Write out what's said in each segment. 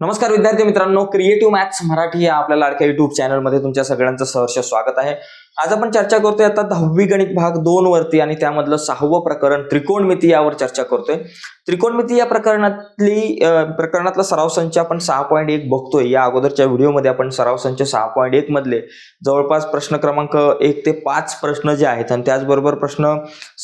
नमस्कार विद्यार्थी मित्रांनो क्रिएटिव्ह मॅथ्स मराठी या आपल्या लाडक्या युट्यूब चॅनलमध्ये तुमच्या सगळ्यांचं सहर्ष स्वागत आहे. आज आपण चर्चा करतोय आता दहावी गणित भाग दोन वरती आणि त्यामधलं सहावं प्रकरण त्रिकोणमिती यावर चर्चा करतोय. त्रिकोणमिती या प्रकरणातली प्रकरणातला सराव संच आपण सहा पॉईंट एक बघतोय. या अगोदरच्या व्हिडिओमध्ये आपण सराव संच सहा पॉईंट एक मधले. जवळपास प्रश्न क्रमांक एक ते पाच प्रश्न जे आहेत आणि त्याचबरोबर प्रश्न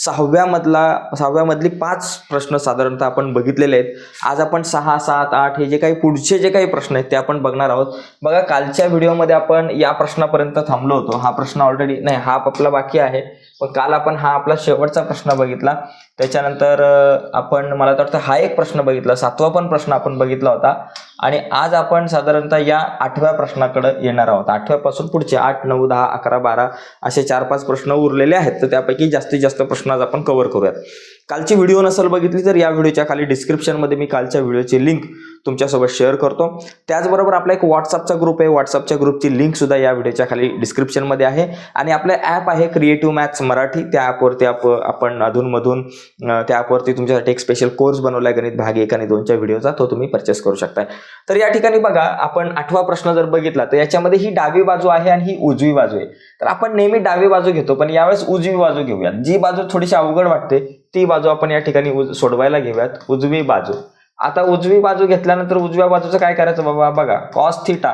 सहाव्या मधला सहाव्या मधली पाच प्रश्न साधारणतः आपण बघितलेले आहेत. आज आपण सहा सात आठ हे जे काही पुढचे जे काही प्रश्न आहेत ते आपण बघणार आहोत. बघा कालच्या व्हिडिओमध्ये आपण या प्रश्नापर्यंत थांबलो होतो. हा प्रश्न ऑलरेडी नाही हाफ आपला बाकी आहे. पण काल आपण हा आपला शेवटचा प्रश्न बघितला. त्याच्यानंतर आपण मला तर वाटतं हा एक प्रश्न बघितला. सातवा पण प्रश्न आपण बघितला होता. आणि आज आपण साधारणतः या आठव्या प्रश्नाकडे येणार आहोत. आठव्यापासून पुढचे आठ नऊ दहा अकरा बारा असे चार पाच प्रश्न उरलेले आहेत. तर त्यापैकी जास्तीत जास्त प्रश्न आज आपण कव्हर करूयात. कालची व्हिडिओ नसेल बघितली तर या व्हिडिओच्या खाली डिस्क्रिप्शनमध्ये मी कालच्या व्हिडिओची लिंक तुमच्यासोबत शेअर करतो. त्याचबरोबर आपला एक व्हॉट्सअपचा ग्रुप आहे. व्हॉट्सअपच्या ग्रुपची लिंकसुद्धा या व्हिडिओच्या खाली डिस्क्रिप्शनमध्ये आहे. आणि आपलं ॲप आहे क्रिएटिव्ह मॅथ्स मराठी त्या ॲपवरती आप आपण अधूनमधून त्या ॲपवरती तुमच्यासाठी एक स्पेशल कोर्स बनवला आहे गणित भाग एक आणि दोनच्या व्हिडिओचा तो तुम्ही परचेस करू शकता तर या ठिकाणी बघा आपण आठवा प्रश्न जर बघितला तर याच्यामध्ये ही डावी बाजू आहे आणि ही उजवी बाजू आहे. तर आपण नेहमी डावी बाजू घेतो पण यावेळेस उजवी बाजू घेऊयात. जी बाजू थोडीशी अवघड वाटते ती बाजू आपण या ठिकाणी उज- सोडवायला घेऊयात. उजवी बाजू. आता उजवी बाजू घेतल्यानंतर उजव्या बाजूचं काय करायचं बाबा? बघा कॉस थिटा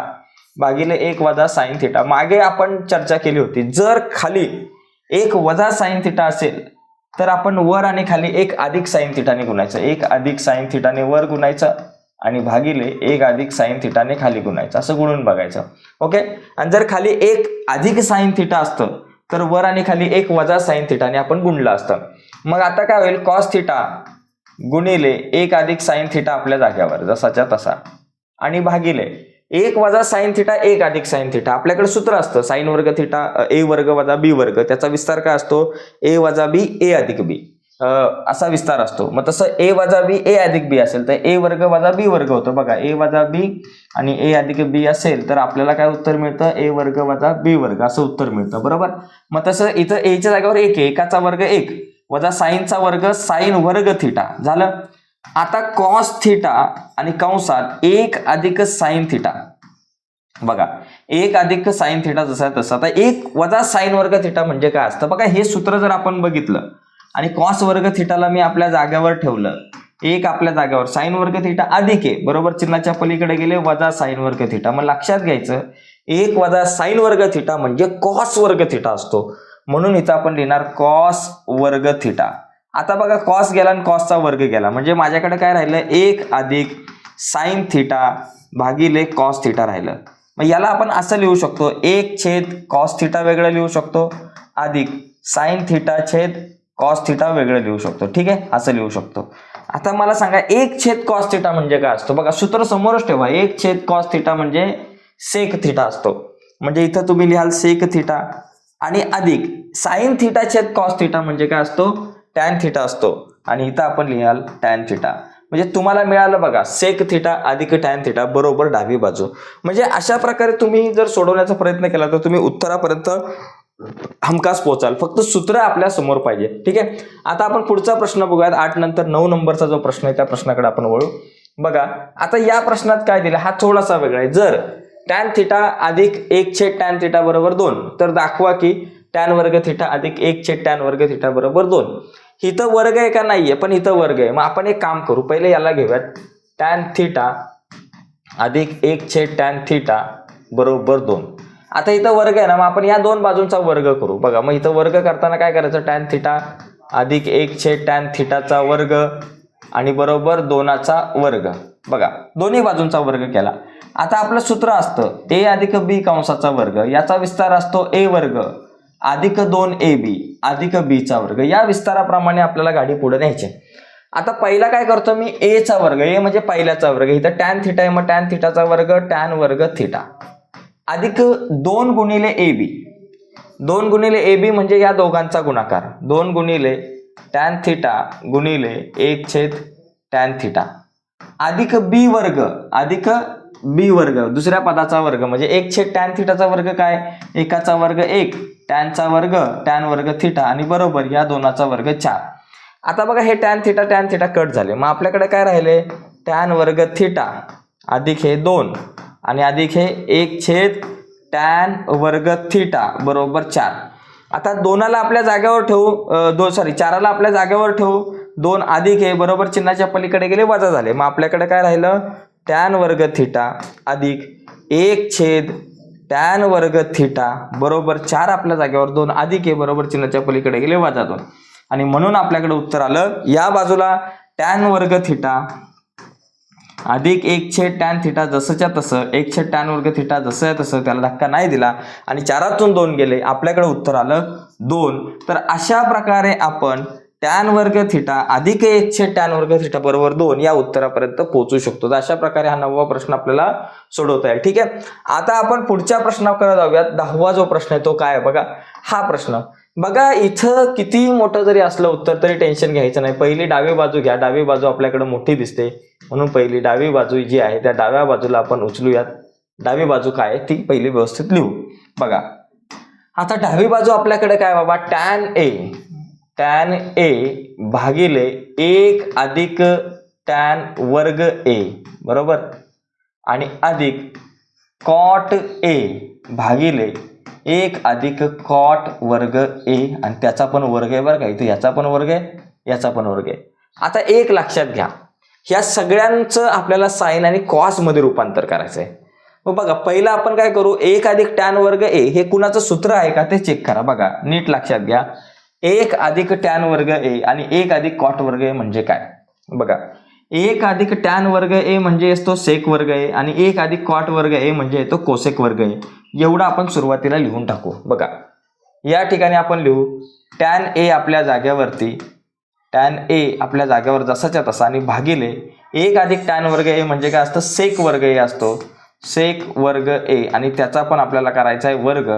भागिले एक वजा साईन थिटा मागे आपण चर्चा केली होती. जर खाली एक वजा साईन थिटा असेल तर आपण वर आणि खाली एक अधिक साईन थिटाने गुणायचं. एक अधिक साईन थिटाने वर गुणायचं आणि भागिले एक अधिक साईन थिटाने खाली गुणायचं. असं गुणून बघायचं. ओके? आणि जर खाली एक अधिक साईन थिटा असतं तर वर आणि खाली एक वजा साईन थिटाने आपण गुणलं असतं. मग आता काय होईल? कॉस थिटा गुणिले एक अधिक साईन थिटा आपल्या जाग्यावर जसाच्या तसा. आणि भागिले एक वजा साईन थिटा एक अधिक साईन थिटा. आपल्याकडे सूत्र असतं साईन वर्ग थिटा ए वर्ग वजा बी वर्ग. त्याचा विस्तार काय असतो? ए वजा बी ए अधिक बी. असा विस्तार असतो. मग तसं ए वजा बी ए अधिक बी असेल तर ए वर्ग वजा बी वर्ग होतो. बघा ए वजा बी आणि ए अधिक बी असेल तर आपल्याला काय उत्तर मिळतं? ए वर्ग वजा बी वर्ग असं उत्तर मिळतं. बरोबर? मग तसं इथं एच्या जागेवर एक आहे. एकाचा वर्ग एक. वजा साईनचा वर्ग साईन वर्ग थिटा. झालं? आता कॉस थिटा आणि कंसात एक अधिक साईन थिटा. बघा एक अधिक साईन थिटा जसा तसा. आता एक वजा साईन वर्ग थिटा म्हणजे काय असतं? बघा हे सूत्र जर आपण बघितलं आणि कॉस वर्ग थिटाला मी आपल्या जागेवर ठेवलं एक आपल्या जागेवर साईन वर्ग थिटा अधिक आहे बरोबर? चिन्हाच्या पलीकडे गेले वजा साईन वर्ग थिटा. मग लक्षात घ्यायचं एक वजा साईन वर्ग थिटा म्हणजे कॉस वर्ग थिटा असतो. म्हणून इथं आपण लिहिणार कॉस वर्ग थिटा. आता बघा कॉस गेला आणि कॉसचा वर्ग गेला. म्हणजे माझ्याकडे काय राहिलं? एक अधिक साईन थिटा भागिले कॉस थिटा राहिलं. मग याला आपण असं लिहू शकतो एक छेद कॉस थिटा वेगळं लिहू शकतो अधिक साईन थिटा छेद कॉस थिटा वेगळं लिहू शकतो. ठीक आहे? असं लिहू शकतो. आता मला सांगा एक छेद कॉस थिटा म्हणजे काय असतो? बघा सूत्र समोरच ठेवा. एक छेद कॉस थिटा म्हणजे सेक थिटा असतो. म्हणजे इथं तुम्ही लिहाल सेक थिटा आणि अधिक. साईन थिटा छेद कॉस थिटा म्हणजे काय असतो? टॅन थिटा असतो. आणि इथं आपण लिहाल टॅन थिटा म्हणजे तुम्हाला मिळालं बघा सेक थिटा अधिक टॅन थिटा बरोबर डावी बाजू. म्हणजे अशा प्रकारे तुम्ही जर सोडवण्याचा प्रयत्न केला तर तुम्ही उत्तरापर्यंत हमखास पोहोचाल. फक्त सूत्र आपल्यासमोर पाहिजे. ठीक आहे? आता आपण पुढचा प्रश्न बघूयात. आठ नंतर नऊ नंबरचा जो प्रश्न आहे त्या प्रश्नाकडे आपण वळू. बघा आता या प्रश्नात काय दिलं? हा थोडासा वेगळा आहे. जर टॅन थिटा अधिक एक छेद टॅन थिटा बरोबर दोन तर दाखवा की टॅन वर्ग थिटा अधिक एक छेद टॅन वर्ग थिटा बरोबर दोन. इथं वर्ग आहे का नाहीये पण इथं वर्ग आहे. मग आपण एक काम करू पहिले याला घेऊयात. टॅन थिटा अधिक एक छेद टॅन थिटा बरोबर दोन. आता इथं वर्ग आहे ना मग आपण या दोन बाजूंचा वर्ग करू. बघा मग इथं वर्ग करताना काय करायचं? टॅन थिटा अधिक एक छेद टॅन थिटाचा वर्ग आणि बरोबर दोनाचा वर्ग. बघा दोन्ही बाजूंचा वर्ग केला. आता आपलं सूत्र असतं ए अधिक बी कंसाचा वर्ग. याचा विस्तार असतो ए वर्ग. अधिक दोन ए बी अधिक बीचा वर्ग. या विस्ताराप्रमाणे आपल्याला गाडी पुढे न्यायची आता पहिला काय करतो मी? ए चा वर्ग. ए म्हणजे पहिल्याचा वर्ग. इथं टॅन थिटा आहे मग टॅन थिटाचा वर्ग टॅन वर्ग थिटा अधिक दोन गुणिले ए बी. दोन गुणिले ए बी म्हणजे या दोघांचा गुणाकार. दोन गुणिले टॅन थिटा गुणिले एक छेद टॅन थिटा अधिक बी वर्ग. अधिक बी वर्ग दुसऱ्या पदाचा वर्ग म्हणजे एक छेद टॅन थिटाचा वर्ग काय? एकाचा वर्ग एक टॅनचा वर्ग टॅन वर्ग थिटा आणि बरोबर या दोनाचा वर्ग चार. आता बघा हे tan theta tan theta cut झाले. मग आपल्याकडे काय राहिले? टॅन वर्ग थिटा अधिक हे दोन आणि अधिक हे एक छेद टॅन वर्ग थिटा बरोबर चार. आता दोनाला आपल्या जागेवर ठेवू दो दोन सॉरी चाराला आपल्या जागेवर ठेवू. दोन अधिक हे बरोबर चिन्हाच्या पलीकडे गेले वजा झाले. मग आपल्याकडे काय राहिलं? टॅन वर्ग थिटा अधिक एक छेद टॅन वर्ग थिटा बरोबर चार आपल्या जागेवर दोन अधिक हे बरोबर चिन्हाच्या पलीकडे गेले वजा दोन. आणि म्हणून आपल्याकडे उत्तर आलं या बाजूला टॅन वर्ग थिटा अधिक एक छेद टॅन थिटा जसंच्या तसं एक छेद टॅन वर्ग थिटा जसं तसं त्याला धक्का नाही दिला आणि चारातून दोन गेले आपल्याकडे उत्तर आलं दोन. तर अशा प्रकारे आपण टॅन वर्ग थिटा अधिक एक टॅन वर्ग थिटा बरोबर दोन या उत्तरापर्यंत पोहोचू शकतो. तर अशा प्रकारे हा नववा प्रश्न आपल्याला सोडवता येईल. ठीक आहे? आता आपण पुढच्या प्रश्नाकडे जाऊयात. दहावा जो प्रश्न आहे तो काय आहे बघा? हा प्रश्न. बघा इथं किती मोठं जरी असलं उत्तर तरी टेन्शन घ्यायचं नाही. पहिली डावी बाजू घ्या. डावी बाजू आपल्याकडे मोठी दिसते. म्हणून पहिली डावी बाजू जी आहे त्या डाव्या बाजूला आपण उचलूयात. डावी बाजू काय आहे? ती पहिली व्यवस्थित लिहू. बघा. आता डावी बाजू आपल्याकडे काय बाबा? Tan A. टॅन ए भागिले एक अधिक टॅन वर्ग ए बरोबर? आणि अधिक कॉट ए भागिले एक अधिक कॉट वर्ग ए आणि त्याचा पण वर्ग आहे बरं का. इथे याचा पण वर्ग आहे याचा पण वर्ग आहे. आता एक लक्षात घ्या. ह्या सगळ्यांचं आपल्याला साईन आणि कॉसमध्ये रूपांतर करायचं आहे मग बघा पहिलं आपण काय करू? एक अधिक टॅन वर्ग ए हे कुणाचं सूत्र आहे का ते चेक करा. बघा नीट लक्षात घ्या. एक अधिक टॅन वर्ग ए आणि एक अधिक कॉट वर्ग ए म्हणजे काय? बघा एक अधिक टॅन वर्ग ए म्हणजे असतो सेक वर्ग ए आणि एक अधिक कॉट वर्ग ए म्हणजे येतो कोसेक वर्ग ए. एवढं आपण सुरुवातीला लिहून टाकू. बघा या ठिकाणी आपण लिहू टॅन ए आपल्या जाग्यावरती टॅन ए आपल्या जागेवर जसाच्या तसा आणि भागिले एक अधिक टॅन वर्ग ए म्हणजे काय असतं? सेक वर्ग ए असतो. सेक वर्ग ए आणि त्याचा पण आपल्याला करायचा आहे वर्ग.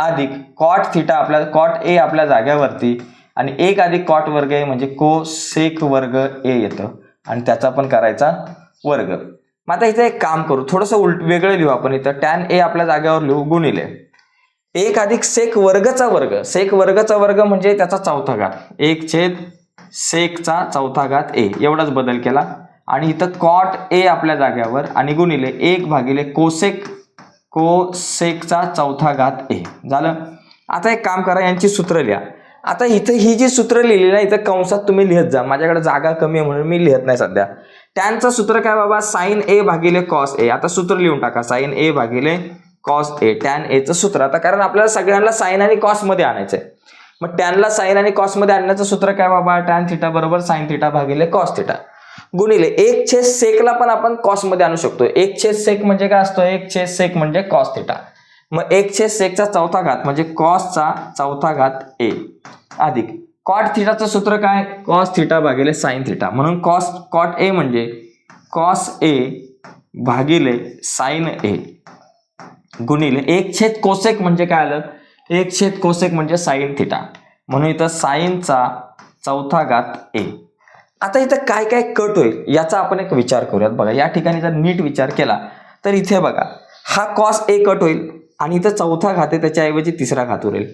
अधिक कॉट थिटा आपल्या कॉट ए आपल्या जाग्यावरती आणि एक अधिक कॉट वर्ग ए म्हणजे को सेक वर्ग ए येतं. आणि त्याचा पण करायचा वर्ग. मग आता इथं एक काम करू. थोडंसं उलट वेगळं लिहू आपण इथं. टॅन ए आपल्या जागेवर लिहू गुणिले. एक अधिक सेक वर्गचा वर्ग. सेक वर्गचा वर्ग म्हणजे त्याचा चौथा घात. एक छेद सेकचा चौथा घात ए एवढाच बदल केला. आणि इथं कॉट ए आपल्या जाग्यावर आणि गुणिले एक भागिले कोसेक कोसेकचा चौथा घात ए. झालं? आता एक काम करा यांची सूत्र लिहा. आता इथं ही जी सूत्र लिहिली ना इथं कंसात तुम्ही लिहत जा. माझ्याकडे जागा कमी आहे म्हणून मी लिहत नाही सध्या. टॅनचं सूत्र काय बाबा? साईन ए भागिले कॉस ए. आता सूत्र लिहून टाका. साईन ए भागिले कॉस ए. टॅन एचं सूत्र. आता कारण आपल्याला सगळ्यांना साईन आणि कॉसमध्ये आणायचंय. मग टॅनला साईन आणि कॉसमध्ये आणण्याचं सूत्र काय बाबा? टॅन थिटा बरोबर साईन थिटा भागिले कॉस थिटा. गुणिले एक छेद सेकला पण आपण कॉसमध्ये आणू शकतो. एक छेद सेक म्हणजे काय असतो? एक छेद सेक म्हणजे कॉस थिटा मग एक छेद सेकचा चौथा घात म्हणजे कॉसचा चौथा घात ए अधिक कॉट थिटाचं सूत्र काय? कॉस थिटा भागिले साईन थिटा म्हणून कॉस कॉट ए म्हणजे कॉस ए भागिले साईन ए गुणिले एक छेद कोसेक म्हणजे काय आलं? एक छेद कोसेक म्हणजे साईन थिटा म्हणून इथं साईनचा चौथा घात ए आता इथं काय काय कट होईल याचा आपण एक विचार करूयात. बघा या ठिकाणी जर नीट विचार केला तर इथे बघा हा कॉस ए कट होईल आणि इथं चौथा घात आहे त्याच्याऐवजी तिसरा घात उरेल.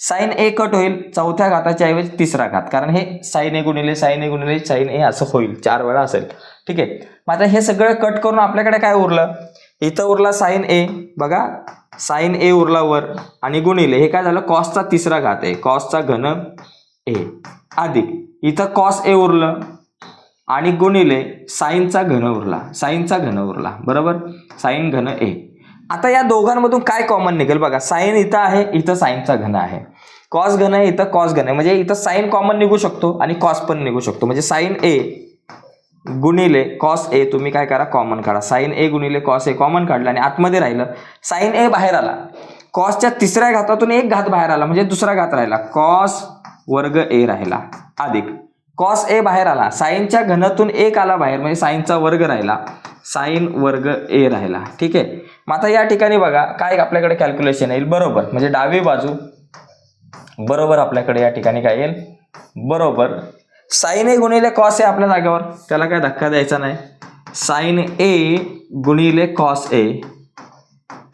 साईन ए कट होईल चौथ्या घाताच्या ऐवजी तिसरा घात. कारण हे साईन ए गुणिले साईन ए गुणिले साईन ए असं होईल चार वेळा असेल. ठीक आहे? मग आता हे सगळं कट करून आपल्याकडे काय उरलं? इथं उरला साईन ए बघा साईन ए उरला वर आणि गुणिले हे काय झालं? कॉसचा तिसरा घात आहे. कॉसचा घन ए अधिक इथं कॉस ए उरलं आणि गुणिले साईनचा घन उरला साईनचा घन उरला बरोबर? साईन घन ए. आता या दोघांमधून काय कॉमन निघेल बघा? साईन इथं आहे इथं साईनचा घन आहे. कॉस घन आहे इथं कॉस घन आहे म्हणजे इथं साईन कॉमन निघू शकतो आणि कॉस पण निघू शकतो. म्हणजे साईन ए गुणिले कॉस ए तुम्ही काय करा? कॉमन काढा. साईन ए गुणिले कॉस ए कॉमन काढलं आणि आतमध्ये राहिलं. साईन ए बाहेर आला. कॉसच्या तिसऱ्या घातातून एक घात बाहेर आला. म्हणजे दुसरा घात राहिला. कॉस वर्ग ए राहिला. अधिक. कॉस ए बाहेर आला. साईनच्या घनातून एक आला बाहेर म्हणजे साईनचा वर्ग राहिला. साईन वर्ग ए राहिला. ठीक आहे? मग आता या ठिकाणी बघा काय आपल्याकडे कॅल्क्युलेशन येईल? बरोबर. म्हणजे डावी बाजू बरोबर आपल्याकडे या ठिकाणी काय येईल? बरोबर. साईन ए गुणिले कॉस ए आपल्या जागेवर. त्याला काय धक्का द्यायचा नाही. साईन ए गुणिले कॉस ए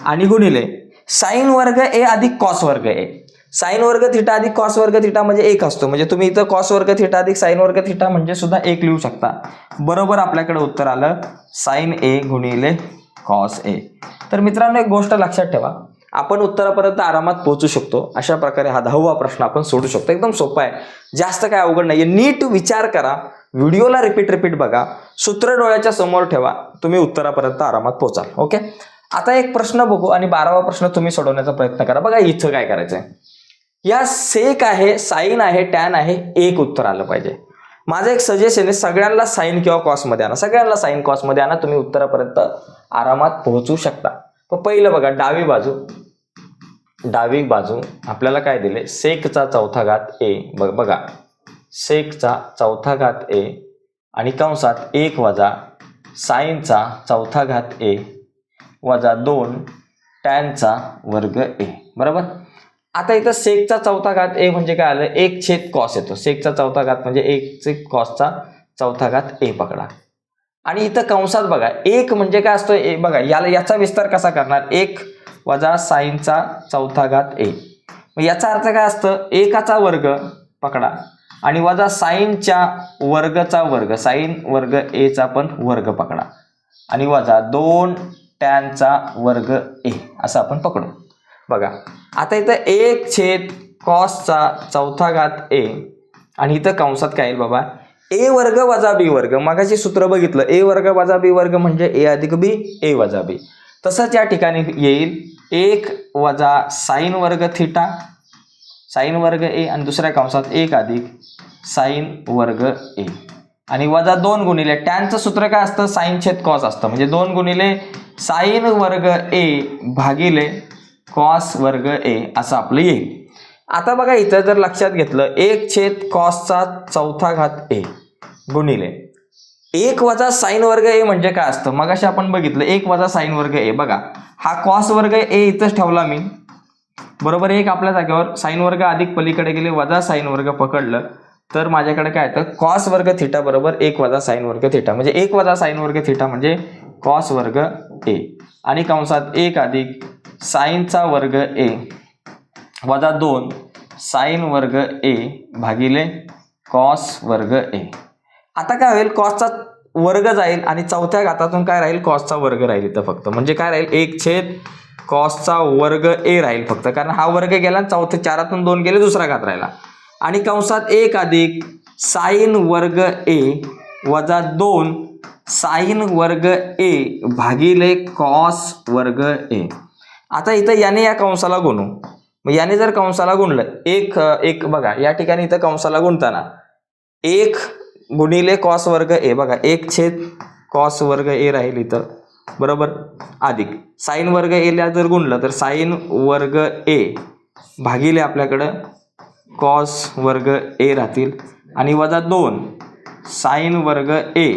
आणि गुणिले. साईन वर्ग ए अधिक कॉस वर्ग ए. साईन वर्ग थिटा अधिक कॉस वर्ग थिटा म्हणजे एक असतो. म्हणजे तुम्ही इथं कॉस वर्ग थिटा अधिक साईन वर्ग थिटा म्हणजे सुद्धा एक लिहू शकता. बरोबर आपल्याकडे उत्तर आलं. साईन ए गुणिले कॉस ए. तर मित्रांनो एक गोष्ट लक्षात ठेवा. आपण उत्तरापर्यंत आरामात पोहोचू शकतो. अशा प्रकारे हा दहावा प्रश्न आपण सोडू शकतो. एकदम सोपा आहे. जास्त काय अवघड नाही नीट विचार करा. व्हिडिओला रिपीट रिपीट बघा. सूत्र डोळ्याच्या समोर ठेवा. तुम्ही उत्तरापर्यंत आरामात पोहोचाल. ओके? आता एक प्रश्न बघू आणि बारावा प्रश्न तुम्ही सोडवण्याचा प्रयत्न करा. बघा इथं काय करायचंय. या सेक आहे साईन आहे टॅन आहे एक उत्तर आलं पाहिजे. माझं एक सजेशन आहे सगळ्यांना साईन किंवा कॉसमध्ये आणा. सगळ्यांना साईन कॉसमध्ये आणा तुम्ही उत्तरापर्यंत आरामात पोहोचू शकता. पण पहिलं बघा डावी बाजू. डावी बाजू आपल्याला काय दिले? सेकचा चौथा घात ए बघ. बघा सेकचा चौथा घात ए आणि कंसात एक वजा साईनचा चौथा घात ए वजा दोन टॅनचा वर्ग ए बरोबर? आता इथं सेकचा चौथा घात ए म्हणजे काय आलं? एक छेद कॉस येतो. सेकचा चौथा घात म्हणजे एक छेद कॉसचा चौथा घात ए पकडा. आणि इथं कंसात बघा एक म्हणजे काय असतो ए बघा याला याचा विस्तार कसा करणार? एक वजा साईनचा चौथा घात ए. मग याचा अर्थ काय असतं? एकाचा वर्ग पकडा आणि वजा साईनच्या वर्गचा वर्ग साईन वर्ग एचा पण वर्ग पकडा. आणि वजा दोन टॅनचा वर्ग ए असं आपण पकडू. बघा. आता इथं एक छेद कॉसचा चौथा घात ए आणि इथं कंसात काय येईल बाबा? ए वर्ग वजा बी वर्ग. मगाशी सूत्र बघितलं. ए वर्ग वजा बी वर्ग म्हणजे ए अधिक बी ए वजा बी तसंच या ठिकाणी येईल. एक वजा साईन वर्ग थिटा. साईन वर्ग ए आणि दुसऱ्या कंसात एक अधिक साईन वर्ग ए आणि वजा दोन गुणिले टॅनचं सूत्र काय असतं? साईन छेद कॉस असतं. म्हणजे दोन गुणिले साईन वर्ग ए भागिले कॉस वर्ग ए असं आपलं येईल. आता बघा इथं जर लक्षात घेतलं एक छेद कॉसचा चौथा घात ए गुणिले. एक वजा साईन वर्ग ए म्हणजे काय असतं? मगाशी आपण बघितलं एक वजा साईन वर्ग ए. बघा हा कॉस वर्ग ए इथंच ठेवला मी. बरोबर एक आपल्या जागेवर साईन वर्ग अधिक पलीकडे गेले वजा साईन वर्ग पकडलं तर माझ्याकडे काय येतं? कॉस वर्ग थिटा बरोबर एक वजा साईन वर्ग थिटा. म्हणजे एक वजा साईन वर्ग थिटा म्हणजे कॉस वर्ग ए. आणि कंसात एक अधिक साईनचा वर्ग ए वजा दोन साईन वर्ग ए भागिले कॉस वर्ग ए. आता काय होईल? कॉसचा वर्ग जाईल आणि चौथ्या घातातून काय राहील? कॉसचा वर्ग राहील इथं फक्त. म्हणजे काय राहील? एक छेद कॉसचा वर्ग ए राहील फक्त. कारण हा वर्ग गेला आणि चौथ्या चारातून दोन गेले दुसरा घात राहिला. आणि कंसात एक अधिक साईन वर्ग ए वजा दोन साईन वर्ग ए भागिले कॉस वर्ग ए. आता इथं याने या कंसाला गुणू. मग याने जर कंसाला गुणलं एक एक बघा या ठिकाणी इथं कंसाला गुणताना एक गुणिले कॉस वर्ग ए बघा एक छेद कॉस वर्ग ए राहील इथं. बरोबर? अधिक साईन वर्ग एला जर गुणलं तर साईन वर्ग ए भागिले आपल्याकडं कॉस वर्ग ए राहतील. आणि वजा दोन साईन वर्ग ए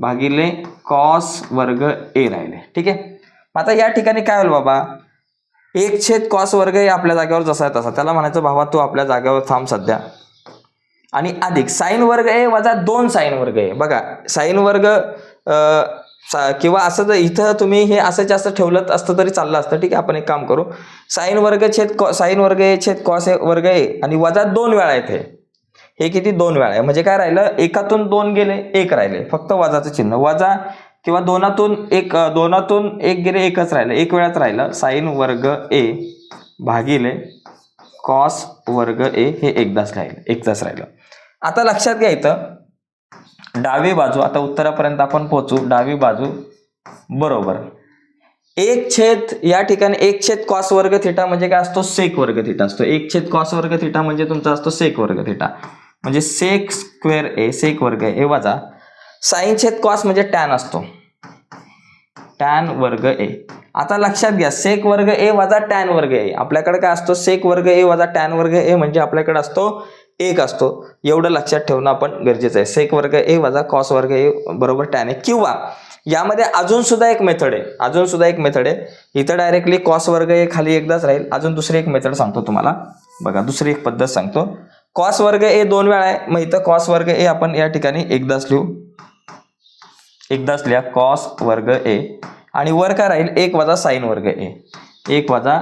भागिले कॉस वर्ग ए राहिले. ठीक आहे? मग आता या ठिकाणी काय होईल बाबा? एक छेद कॉस वर्ग हे आपल्या जागेवर जसा आहे तसा. त्याला म्हणायचं भावा तू आपल्या जागेवर थांब सध्या. आणि अधिक साईन वर्ग आहे वजा दोन साईन वर्ग आहे. बघा साईन वर्ग सा- किंवा असं जर इथं तुम्ही हे असं जास्त ठेवलं असतं तरी चाललं असतं. ठीक आहे आपण एक काम करू. साईन वर्ग छेद कॉ साईन वर्ग आहे छेद कॉस वर्ग आहे आणि वजा दोन वेळा येते हे किती? दोन वेळा आहे. म्हणजे काय राहिलं? एकातून दोन गेले एक राहिले. फक्त वजाचं चिन्ह. वजा किंवा दोनातून एक दोनातून एक गेले एकच राहिलं. एक वेळाच राहिलं. साईन वर्ग ए भागिले कॉस वर्ग ए हे एकदाच राहिलं. एकदाच राहिलं. आता लक्षात घ्या डावी बाजू आता उत्तरापर्यंत आपण पोहोचू. डावी बाजू बरोबर. एक छेद या ठिकाणी एक छेद कॉस वर्ग थिटा म्हणजे काय असतो? सेक वर्ग थिटा असतो. एक छेद कॉस वर्ग थिटा म्हणजे तुमचा असतो सेक वर्ग थिटा. म्हणजे सेक स्क्वेअर ए सेक वर्ग ए वजा साईन छेद कॉस म्हणजे टॅन असतो. टॅन वर्ग ए. आता लक्षात घ्या सेक वर्ग ए वजा टॅन वर्ग ए. आपल्याकडे काय असतो? सेक वर्ग ए वजा टॅन वर्ग ए म्हणजे आपल्याकडे असतो एक असतो. एवढं लक्षात ठेवणं आपण गरजेचं आहे. सेक वर्ग ए वजा कॉस वर्ग ए बरोबर टॅन आहे किंवा यामध्ये अजून सुद्धा एक मेथड आहे. अजून सुद्धा एक मेथड आहे. इथं डायरेक्टली कॉस वर्ग ए खाली एकदाच राहील. अजून दुसरी एक मेथड सांगतो तुम्हाला. बघा दुसरी एक पद्धत सांगतो. कॉस वर्ग ए दोन वेळा आहे. मग इथं कॉस वर्ग ए आपण या ठिकाणी एकदाच लिहू. एकदा असल्या कॉस वर्ग ए आणि वर काय राहील? एक वजा साईन वर्ग ए एक वजा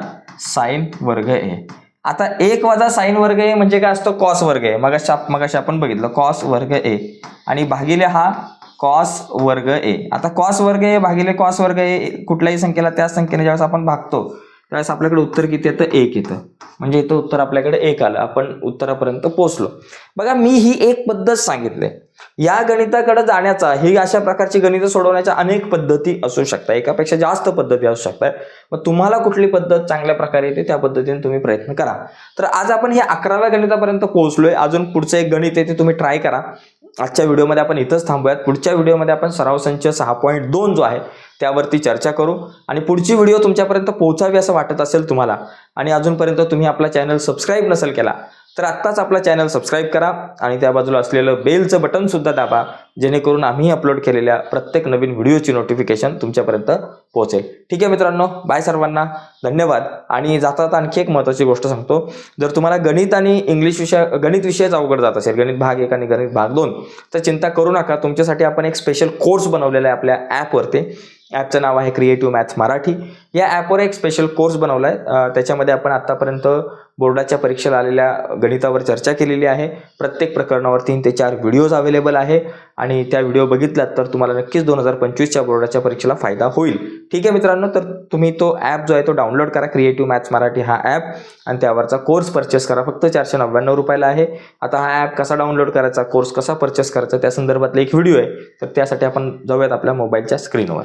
साईन वर्ग ए आता एक वजा साईन वर्ग ए म्हणजे काय असतो? कॉस वर्ग ए मग मग आपण बघितलं कॉस वर्ग ए आणि भागिले हा कॉस वर्ग ए आता कॉस वर्ग ए भागिले कॉस वर्ग ए कुठल्याही संख्येला त्या संख्येने ज्यावेळेस आपण भागतो त्यावेळेस आपल्याकडे उत्तर किती येतं? एक येतं. म्हणजे इथं उत्तर आपल्याकडे एक आलं. आपण उत्तरापर्यंत पोहोचलो. बघा मी ही एक पद्धत सांगितली. या गणिताकडे जाण्याचा ही अशा प्रकारची गणितं सोडवण्याच्या अनेक पद्धती असू शकतात. एकापेक्षा जास्त पद्धती असू शकतात. मग तुम्हाला कुठली पद्धत चांगल्या प्रकारे येते त्या पद्धतीने तुम्ही प्रयत्न करा. तर आज आपण हे अकराव्या गणितापर्यंत पोहोचलोय. अजून पुढचं एक गणित आहे ते तुम्ही ट्राय करा. आजच्या व्हिडिओमध्ये आपण इथंच थांबूयात. पुढच्या व्हिडिओमध्ये आपण सराव संच सहा पॉईंट दोन जो आहे त्यावरती चर्चा करू आणि पुढची व्हिडिओ तुमच्यापर्यंत पोहोचावी असं वाटत असेल तुम्हाला आणि अजूनपर्यंत तुम्ही आपला चॅनल सबस्क्राईब नसेल केला तर आत्ताच आपला चॅनल सबस्क्राईब करा आणि त्या बाजूला असलेलं बेलचं बटनसुद्धा दाबा जेणेकरून आम्ही अपलोड केलेल्या प्रत्येक नवीन व्हिडिओची नोटिफिकेशन तुमच्यापर्यंत पोहोचेल. ठीक आहे मित्रांनो बाय सर्वांना. धन्यवाद. आणि जाता आणखी एक महत्त्वाची गोष्ट सांगतो. जर तुम्हाला गणित आणि इंग्लिश विषय गणित विषयच अवघड जात असेल गणित भाग एक आणि गणित भाग दोन तर चिंता करू नका. तुमच्यासाठी आपण एक स्पेशल कोर्स बनवलेला आहे आपल्या ॲपवरती ॲपचं नाव आहे क्रिएटिव्ह मॅथ्स मराठी. या ॲपवर एक स्पेशल कोर्स बनवला आहे त्याच्यामध्ये आपण आत्तापर्यंत बोर्डाच्या परीक्षेला आलेल्या गणितावर चर्चा केलेली आहे. प्रत्येक प्रकरणावर तीन ते चार व्हिडिओज अवेलेबल आहे. आणि त्या व्हिडिओ बघितलात तर तुम्हाला नक्कीच दोन हजार पंचवीसच्या बोर्डाच्या परीक्षेला फायदा होईल. ठीक आहे मित्रांनो तर तुम्ही तो ॲप जो आहे तो डाउनलोड करा. क्रिएटिव्ह मॅथ्स मराठी हा ॲप आणि त्यावरचा कोर्स परचेस करा. फक्त चारशे नव्याण्णव रुपयाला आहे. आता हा ॲप कसा डाउनलोड करायचा कोर्स कसा परचेस करायचा त्या संदर्भातला एक व्हिडिओ आहे. तर त्यासाठी आपण जाऊयात आपल्या मोबाईलच्या स्क्रीनवर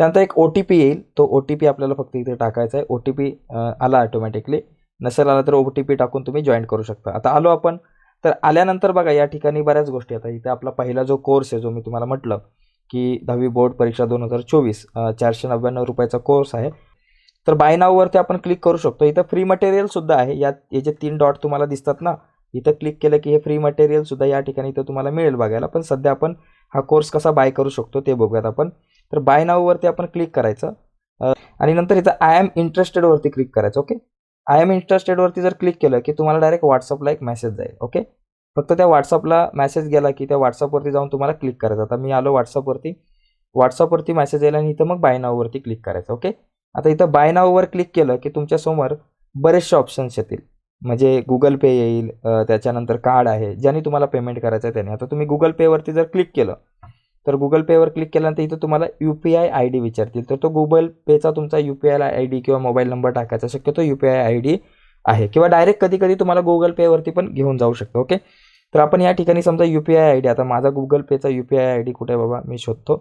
त्यानंतर एक ओ टी पी येईल. तो ओ टी पी आपल्याला फक्त इथे टाकायचा आहे. ओ टी पी आला ऑटोमॅटिकली नसेल आला तर ओ टी पी टाकून तुम्ही जॉईन करू शकता. आता आलो आपण. तर आल्यानंतर बघा या ठिकाणी बऱ्याच गोष्टी आता इथे आपला पहिला जो कोर्स आहे जो मी तुम्हाला म्हटलं की दहावी बोर्ड परीक्षा दोन हजार चोवीस चारशे नव्याण्णव रुपयाचा कोर्स आहे. तर बाय नाववरती आपण क्लिक करू शकतो. इथं फ्री मटेरियल सुद्धा आहे. यात हे जे तीन डॉट तुम्हाला दिसतात ना इथं क्लिक केलं की हे फ्री मटेरियल सुद्धा या ठिकाणी इथं तुम्हाला मिळेल बघायला. पण सध्या आपण हा कोर्स कसा बाय करू शकतो ते बघूयात आपण. तर बाय नाववरती आपण क्लिक करायचं. आणि नंतर इथं आय एम इंटरेस्टेडवरती क्लिक करायचं ओके आय एम इंटरेस्टेडवरती जर क्लिक केलं की तुम्हाला डायरेक्ट व्हॉट्सअपला एक मेसेज जाईल ओके फक्त त्या व्हॉट्सअपला मेसेज गेला की त्या व्हॉट्सअपवरती जाऊन तुम्हाला क्लिक करायचं. आता मी आलो व्हॉट्सअपवरती व्हॉट्सअपवरती मेसेज येईल आणि इथं मग बाय नाववरती क्लिक करायचं ओके आता इथं बाय नाववर क्लिक केलं की तुमच्यासमोर बरेचसे ऑप्शन्स येतील. म्हणजे गुगल पे येईल त्याच्यानंतर कार्ड आहे ज्याने तुम्हाला पेमेंट करायचं आहे त्याने. आता तुम्ही गुगल पेवरती जर क्लिक केलं तर गुगल पेवर क्लिक केल्यानंतर इथं तुम्हाला U P I I D विचारतील. तर तो गुगल पेचा तुमचा U P I I D किंवा मोबाईल नंबर टाकायचा शक्यतो U P I I D आहे. किंवा डायरेक्ट कधी कधी तुम्हाला गुगल पेवरती पण घेऊन जाऊ शकतो ओके तर आपण या ठिकाणी समजा U P I I D आता माझा गुगल पेचा U P I I D कुठे आहे बाबा? मी शोधतो.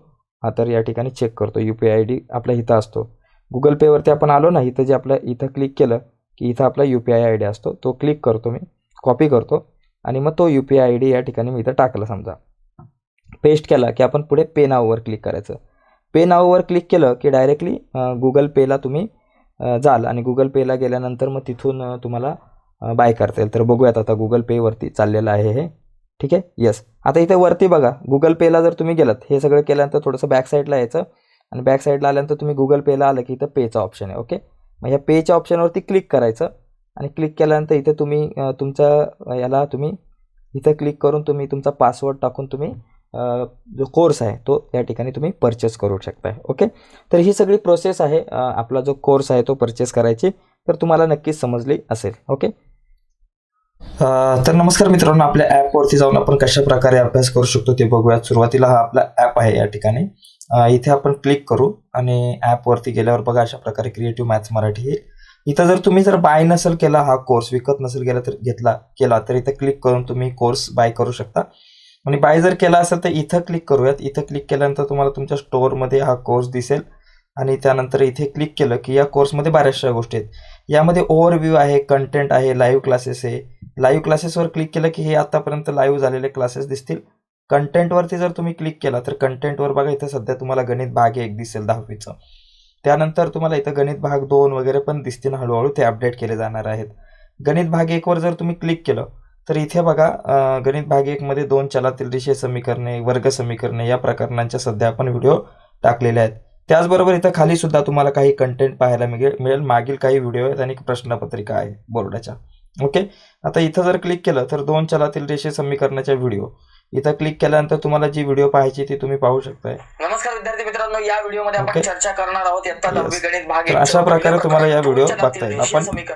हा तर या ठिकाणी चेक करतो. U P I I D आपल्या इथं असतो. गुगल पेवरती आपण आलो ना इथं जे आपल्या इथं क्लिक केलं की इथं आपला U P I I D असतो. तो क्लिक करतो मी. कॉपी करतो. आणि मग तो U P I I D या ठिकाणी मी इथं टाकला समजा. पेस्ट केला की आपण पुढे पे नाववर क्लिक करायचं. पे नाववर क्लिक केलं की डायरेक्टली गुगल पेला तुम्ही जाल आणि गुगल पेला गेल्यानंतर मग तिथून तुम्हाला बाय करता येईल. तर बघूयात आता गुगल पेवरती चाललेलं आहे हे. ठीक आहे? येस आता इथे वरती बघा. गुगल पेला जर तुम्ही गेलात हे सगळं केल्यानंतर थोडंसं बॅक साईडला यायचं आणि बॅक साईडला आल्यानंतर तुम्ही गुगल पेला आलं की इथं पेचा ऑप्शन आहे. ओके मग ह्या पेच्या ऑप्शनवरती क्लिक करायचं आणि क्लिक केल्यानंतर इथे तुम्ही तुमचा याला तुम्ही इथं क्लिक करून तुम्ही तुमचा पासवर्ड टाकून तुम्ही जो कोर्स आहे तो या ठिकाणी तुम्ही परचेस करू शकताय. ओके तर ही सगळी प्रोसेस आहे. आपला जो कोर्स आहे तो परचेस करायची. तर तुम्हाला नक्कीच समजली असेल. ओके तर नमस्कार मित्रांनो आपल्या ॲपवरती जाऊन आपण कशा प्रकारे अभ्यास करू शकतो ते बघूयात. सुरुवातीला हा आपला ॲप आहे या ठिकाणी. इथे आपण क्लिक करू आणि ॲपवरती गेल्यावर बघा अशा प्रकारे क्रिएटिव्ह मॅथ्स मराठी येईल. इथं जर तुम्ही जर बाय नसेल केला हा कोर्स विकत नसेल गेला तर घेतला केला तर इथं क्लिक करून तुम्ही कोर्स बाय करू शकता. आणि बाय जर केला असेल तर इथं क्लिक करूयात. इथं क्लिक केल्यानंतर तुम्हाला तुमच्या स्टोअरमध्ये हा कोर्स दिसेल. आणि त्यानंतर इथे क्लिक केलं की या कोर्समध्ये बऱ्याचशा गोष्टी आहेत. यामध्ये ओव्हरव्ह्यू आहे कंटेंट आहे लाईव्ह क्लासेस आहे. लाईव्ह क्लासेसवर क्लिक केलं की हे आतापर्यंत लाईव्ह झालेले क्लासेस दिसतील. कंटेंटवरती जर तुम्ही क्लिक केला तर कंटेंटवर बघा इथं सध्या तुम्हाला गणित भाग एक दिसेल दहावीचं. त्यानंतर तुम्हाला इथं गणित भाग दोन वगैरे पण दिसतील हळूहळू. ते अपडेट केले जाणार आहेत. गणित भाग एकवर जर तुम्ही क्लिक केलं तर इथे बघा गणित भाग एक मध्ये दोन चलातील रेषीय समीकरणे वर्ग समीकरणे या प्रकरणांच्या सध्या आपण व्हिडिओ टाकलेले आहेत. त्याचबरोबर इथं खाली सुद्धा तुम्हाला काही कंटेंट पाहायला मिळेल मिळेल. मागील काही व्हिडिओ आहेत आणि प्रश्नपत्रिका आहे बोर्डाच्या. ओके आता इथं जर क्लिक केलं तर दोन चलातील रेषीय समीकरणाच्या व्हिडिओ इथं क्लिक केल्यानंतर तुम्हाला जी व्हिडिओ पाहायची ती तुम्ही पाहू शकताय. नमस्कार विद्यार्थी मित्रांनो या व्हिडिओमध्ये आपण. चर्चा करणार आहोत. गणित भाग अशा प्रकारे तुम्हाला या व्हिडिओ बघता येईल. आपण-.